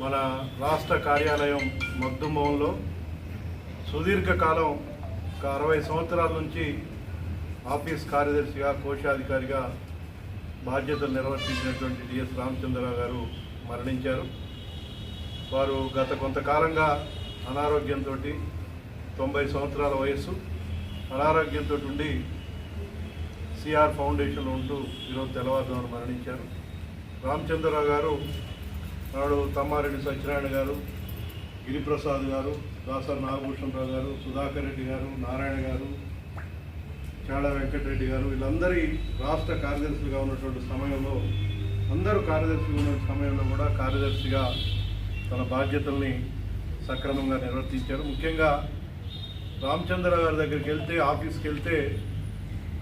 మన రాష్ట్ర కార్యాలయం మగ్దుమోహన్లో సుదీర్ఘకాలం ఒక అరవై సంవత్సరాల నుంచి ఆఫీస్ కార్యదర్శిగా కోశాధికారిగా బాధ్యతలు నిర్వర్తించినటువంటి డిఎస్ రామచంద్రరావు గారు మరణించారు. వారు గత కొంతకాలంగా అనారోగ్యంతో తొంభై సంవత్సరాల వయస్సు. అనారోగ్యంతో ఉండి సిఆర్ ఫౌండేషన్లో ఉంటూ ఈరోజు తెల్లవారుజామున మరణించారు. రామచంద్రరావు గారు నాడు తమ్మారెడ్డి సత్యనారాయణ గారు గిరిప్రసాద్ గారు దాసర్ నాగభూషణరావు గారు సుధాకర్ రెడ్డి గారు నారాయణ గారు చాళ వెంకటరెడ్డి గారు వీళ్ళందరి రాష్ట్ర కార్యదర్శులుగా ఉన్నటువంటి సమయంలో అందరూ కార్యదర్శిగా ఉన్న సమయంలో కూడా కార్యదర్శిగా తన బాధ్యతల్ని సక్రమంగా నిర్వర్తించారు. ముఖ్యంగా రామచంద్ర గారి దగ్గరికి వెళ్తే ఆఫీస్కి వెళ్తే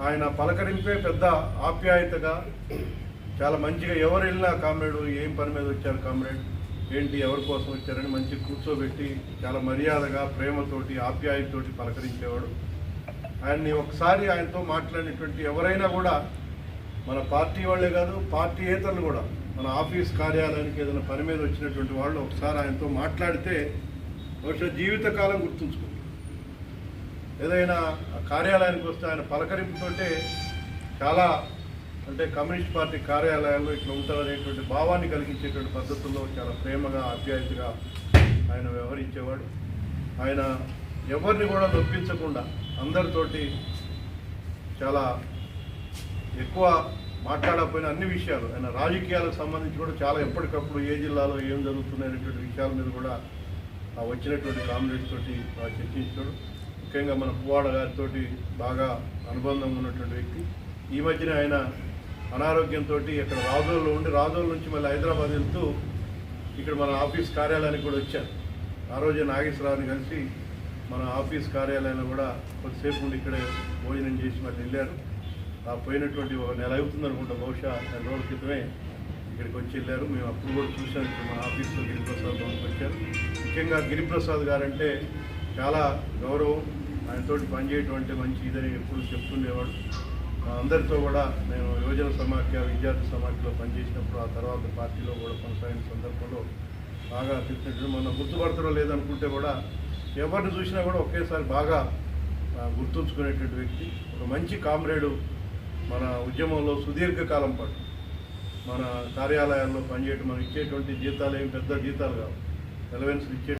ఆయన పలకరింపే పెద్ద ఆప్యాయతగా చాలా మంచిగా ఎవరు వెళ్ళినా కామ్రేడ్ ఏం పని మీద వచ్చారు కామ్రేడ్? ఏంటి ఎవరి కోసం వచ్చారని మంచి కూర్చోబెట్టి చాలా మర్యాదగా ప్రేమతోటి ఆప్యాయతోటి పలకరించేవాడు. ఆయన్ని ఒకసారి ఆయనతో మాట్లాడినటువంటి ఎవరైనా కూడా మన పార్టీ వాళ్ళే కాదు పార్టీ ఏతరులు కూడా మన ఆఫీస్ కార్యాలయానికి ఏదైనా పని మీద వచ్చినటువంటి వాళ్ళు ఒకసారి ఆయనతో మాట్లాడితే బహుశా జీవితకాలం గుర్తుంచుకుంటారు. ఏదైనా కార్యాలయానికి వస్తే ఆయన పలకరింపుతోటే చాలా అంటే కమ్యూనిస్ట్ పార్టీ కార్యాలయాల్లో ఇట్లా ఉంటారనేటువంటి భావాన్ని కలిగించేటువంటి పద్ధతుల్లో చాలా ప్రేమగా ఆప్యాయతగా ఆయన వ్యవహరించేవాడు. ఆయన ఎవరిని కూడా నొప్పించకుండా అందరితోటి చాలా ఎక్కువ మాట్లాడకపోయిన అన్ని విషయాలు ఆయన రాజకీయాలకు సంబంధించి కూడా చాలా ఎప్పటికప్పుడు ఏ జిల్లాలో ఏం జరుగుతున్నాయనేటువంటి విషయాల మీద కూడా ఆ వచ్చినటువంటి కామ్రేడ్స్ తోటి చర్చించాడు. ముఖ్యంగా మన పువ్వాడ గారితో బాగా అనుబంధం ఉన్నటువంటి వ్యక్తి. ఈ మధ్యన ఆయన అనారోగ్యంతో ఇక్కడ రాజోల్లో ఉండి రాజోల నుంచి మళ్ళీ హైదరాబాద్ వెళ్తూ ఇక్కడ మన ఆఫీస్ కార్యాలయానికి కూడా వచ్చారు. ఆ రోజు నాగేశ్వరరావుని కలిసి మన ఆఫీస్ కార్యాలయంలో కూడా కొద్దిసేపు ఉండి ఇక్కడే భోజనం చేసి మళ్ళీ వెళ్ళారు. ఆ పోయినటువంటి ఒక నెల అవుతుంది అనుకుంటా బహుశా నెల రోజుల క్రితమే ఇక్కడికి వచ్చి వెళ్ళారు. మేము అప్పుడు కూడా చూసాం ఇక్కడ మన ఆఫీస్లో గిరిప్రసాద్ భవన్కి వచ్చారు. ముఖ్యంగా గిరిప్రసాద్ గారంటే చాలా గౌరవం. ఆయనతోటి పనిచేయటం అంటే మంచి ఇదని ఎప్పుడు చెప్తుండేవాడు. అందరితో కూడా నేను యువజన సమాఖ్య విద్యార్థి సమాఖ్యలో పనిచేసినప్పుడు ఆ తర్వాత పార్టీలో కూడా కొనసాగిన సందర్భంలో బాగా తెలిసినట్టు మనం గుర్తుపడతారో లేదనుకుంటే కూడా ఎవరిని చూసినా కూడా ఒకేసారి బాగా గుర్తుంచుకునేటువంటి వ్యక్తి. ఒక మంచి కామ్రేడు మన ఉద్యమంలో సుదీర్ఘకాలం పాటు మన కార్యాలయాల్లో పనిచేయడం మనం ఇచ్చేటువంటి జీతాలు ఏమి పెద్ద జీతాలు కావు. ఎలవెన్స్ ఇచ్చే